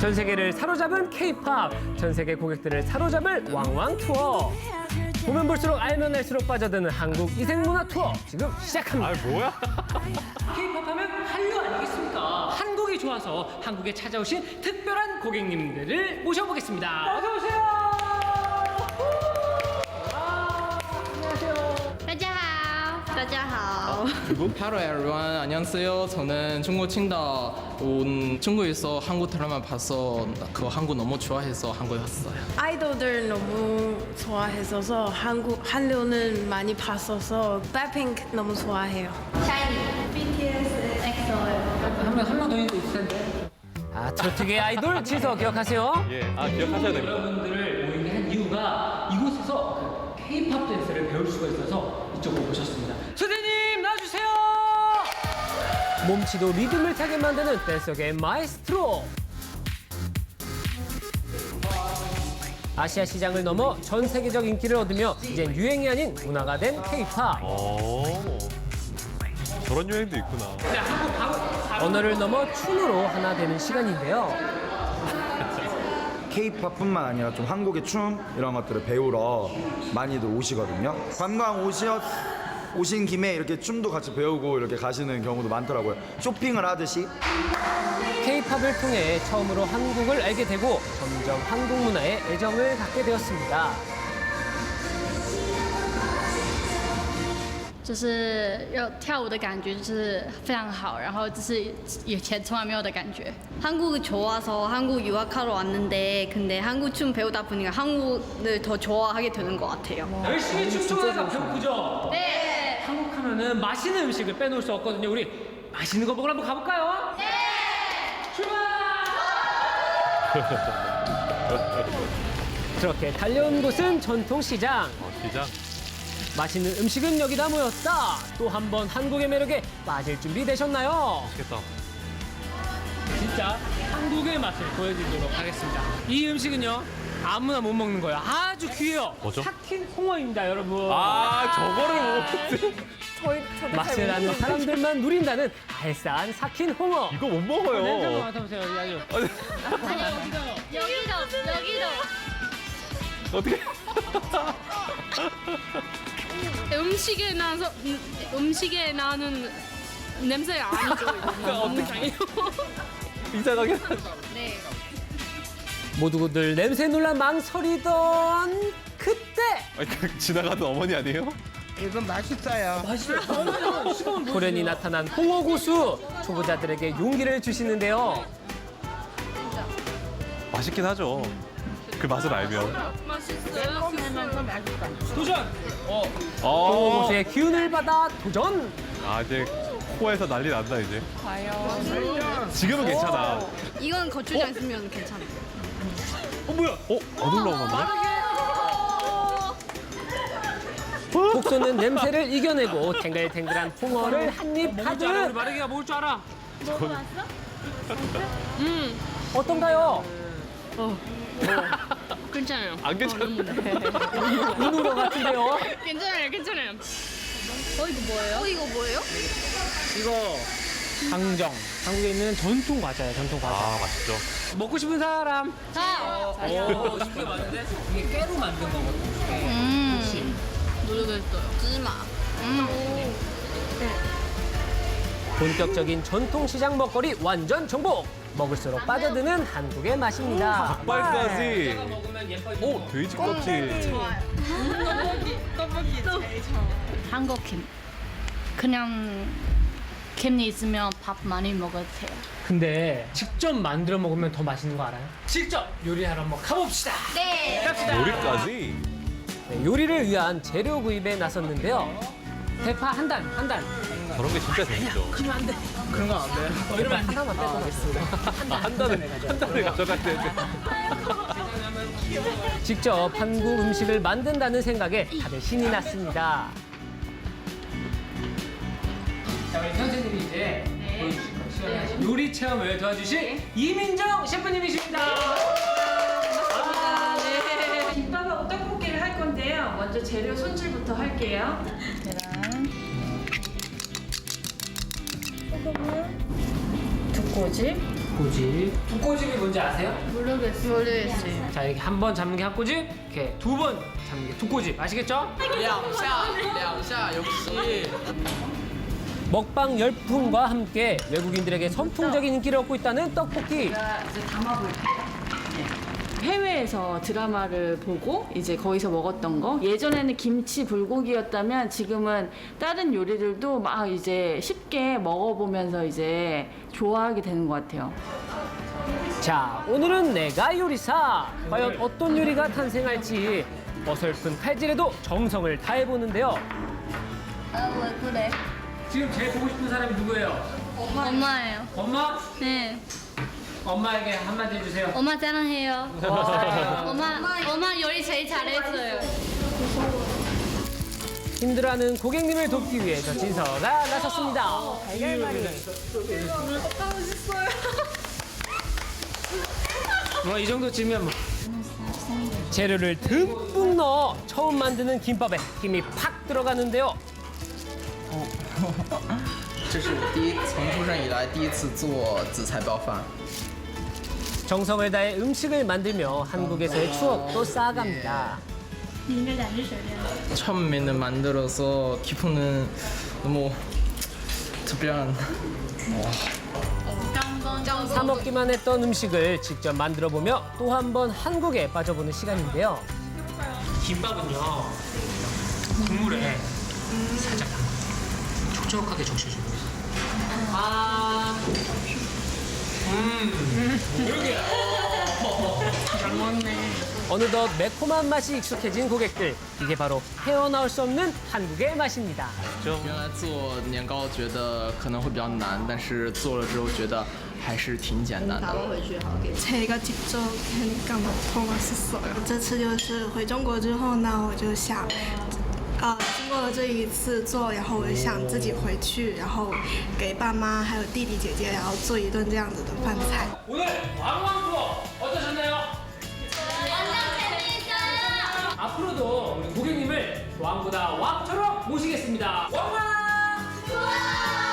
전 세계를 사로잡은 K-팝, 전 세계 고객들을 사로잡을 왕왕 투어. 보면 볼수록 알면 알수록 빠져드는 한국 이색문화 투어 지금 시작합니다. 아 뭐야? K-팝 하면 한류 아니겠습니까? 한국이 좋아서 한국에 찾아오신 특별한 고객님들을 모셔보겠습니다. 어서 오세요. 大家好。 Hello everyone, 안녕하세요. 저는 중국 칭다 온 중국에서 한국 드라마 봐서 그 한국 너무 좋아해서 한국에 왔어요. 아이돌들 너무 좋아했어서 한국 한류는 많이 봤어서 블랙핑크 너무 좋아해요. 한명한명더 있을 텐데. 아 트로트계 아이돌 지서 기억하세요? 예, 아 기억하셔야 됩니다. 여러분들을 모이게 한 이유가 이곳에서 그 K-팝 댄스를 배울 수가 있어서 이쪽으로 모셨습니다. 몸치도 리듬을 타게 만드는 댄스계 마에스트로. 아시아 시장을 넘어 전 세계적 인기를 얻으며 이젠 유행이 아닌 문화가 된 K-팝. 어. 저런 여행도 있구나. 언어를 넘어 춤으로 하나 되는 시간인데요. K-팝뿐만 아니라 좀 한국의 춤 이런 것들을 배우러 많이들 오시거든요. 관광 오시어 오신 김에 이렇게 춤도 같이 배우고 이렇게 가시는 경우도 많더라고요. 쇼핑을 하듯이 K-팝을 통해 처음으로 한국을 알게 되고 점점 한국 문화에 애정을 갖게 되었습니다. 就是要跳舞的感觉就是非常好，然后这是以前从来没有的感觉。 한국이 좋아서 한국 유학하러 왔는데 근데 한국 춤 배우다 보니까 한국을 더 좋아하게 되는 것 같아요. 열심히 춤추다가 배고프죠? 네. 한국 하면은 맛있는 음식을 빼놓을 수 없거든요. 우리 맛있는 거 먹으러 한번 가볼까요? 네! 출발! 그렇게 달려온 곳은 전통 시장. 어, 시장. 맛있는 음식은 여기다 모였다. 또 한 번 한국의 매력에 빠질 준비 되셨나요? 맛있겠다. 진짜 한국의 맛을 보여드리도록 하겠습니다. 이 음식은요 아무나 못 먹는 거예요. 아주 귀해요. 뭐죠? 삭힌 홍어입니다, 여러분. 아 저거를 못. 맛을 아는 사람들만 누린다는 알싸한 삭힌 홍어. 이거 못 냄새 먹어요. 맡아보세요, 아주. 여기도 여기도 어떻게? 음식에 나서 음, 음식에 나는 냄새 아니죠. 어떻게 이상하게. 네. 모두들 냄새 놀라 망설이던 그때 아니, 그 지나가던 어머니 아니에요? 돌연히 나타난 홍어 고수 초보자들에게 용기를 주시는데요. 맛있긴 하죠. 그 맛을 알면. 도전! 홍어 어. 고수의 기운을 받아 도전! 아 이제 코에서 난리 난다 이제. 지금은 괜찮아. 이건 거추장 쓰면 괜찮아. 어 뭐야? 어? 안 올라오는데? 톡 쏘는 냄새를 이겨내고 탱글탱글한 홍어를 한입 가득! 마르기가 먹을 줄 알아. 음, 어떤가요? 괜찮아요. 안 괜찮아. 우는 것 같은데요? 괜찮아요. 괜찮아요. 어 이거 뭐예요? 어 이거 뭐예요? 이거 강정. 한국에 있는 전통 과자예요, 전통 과자. 아 맛있죠. 먹고 싶은 사람? 자. 오, 쉽게 맞는데 이게 깨로 만든 거거든요. 음. 모르겠어요.芝麻. 본격적인 전통 시장 먹거리 완전 정복. 먹을수록 빠져드는 한국의 맛입니다. 닭발까지. 먹으면 예뻐. 오 돼지 껍질. 한국 김. 그냥 김이 있으면 밥 많이 돼요. 근데 직접 만들어 먹으면 더 맛있는 거 알아요? 직접 요리하러 한번 가봅시다. 네. 갑시다. 요리까지. 네, 요리를 위한 재료 구입에 나섰는데요. 대파 한 단, 한 단. 저런 게 진짜 재밌죠. 그러면 안 돼. 그런 건 안 돼요. 이러면 하나만 빼고 가겠습니다. 아, 한 단을 한 단을 가져갈 때는데. 직접 한국 음식을 만든다는 생각에 다들 신이 났습니다. 요리 체험을 도와주실 이민정 셰프님이십니다. 네. 김밥하고 떡볶이를 할 건데요. 먼저 재료 손질부터 할게요. 두꼬지. 학고집. 학고집이 뭔지 아세요? 모르겠어요. 모르겠어요. 자, 이렇게 한 번 잡는 게 학고집, 이렇게 두 번 잡는 게 두고집. 아시겠죠? 两下两下역시 먹방 열풍과 함께 외국인들에게 선풍적인 인기를 얻고 있다는 떡볶이. 이제 담아볼게요. 해외에서 드라마를 보고 이제 거기서 먹었던 거 예전에는 김치 불고기였다면 지금은 다른 요리들도 막 이제 쉽게 먹어보면서 이제 좋아하게 되는 것 같아요. 자, 오늘은 내가 요리사. 과연 어떤 요리가 탄생할지 어설픈 칼질에도 정성을 다해보는데요. 아, 왜 그래? 지금 제일 보고 싶은 사람이 누구예요? 엄마예요. 엄마? 네. 엄마에게 한마디 해주세요. 엄마 사랑해요. 엄마, 엄마 요리 제일 잘했어요. 힘들어하는 고객님을 돕기 위해 저 진서가 나섰습니다. 뭐이 정도쯤이면 뭐. 재료를 듬뿍 넣어 처음 만드는 김밥에 힘이 팍 들어가는데요. 这是我第一从出生以来第一次做紫菜包饭。 정성을 다해 음식을 만들며 한국에서의 추억도 쌓아갑니다. 처음에는 만들어서 기분은 너무 특별한 사 먹기만 했던 음식을 직접 만들어 보며 또 한 번 한국에 빠져보는 시간인데요. 김밥은요 국물에 살짝 촉촉하게 적셔주고 아, 음, 이렇게 잘 먹네. 어느덧 매콤한 맛이 익숙해진 고객들 이게 바로 헤어나올 수 없는 한국의 맛입니다. 原来做年糕觉得可能会比较难，但是做了之后觉得还是挺简单的。 제가 직접 하니까 더 맛있어요. 这次就是回中国之后呢，我就想，呃，经 过了这一次做，然后我就想自己回去，然后给爸妈还有弟弟姐姐，然后做一顿这样子的饭菜。 오늘 왕왕 투어 어떠셨나요? 완전 재미있어요. 앞으로도 우리 고객님을 왕보다 왕처럼 모시겠습니다. 왕왕! 우와!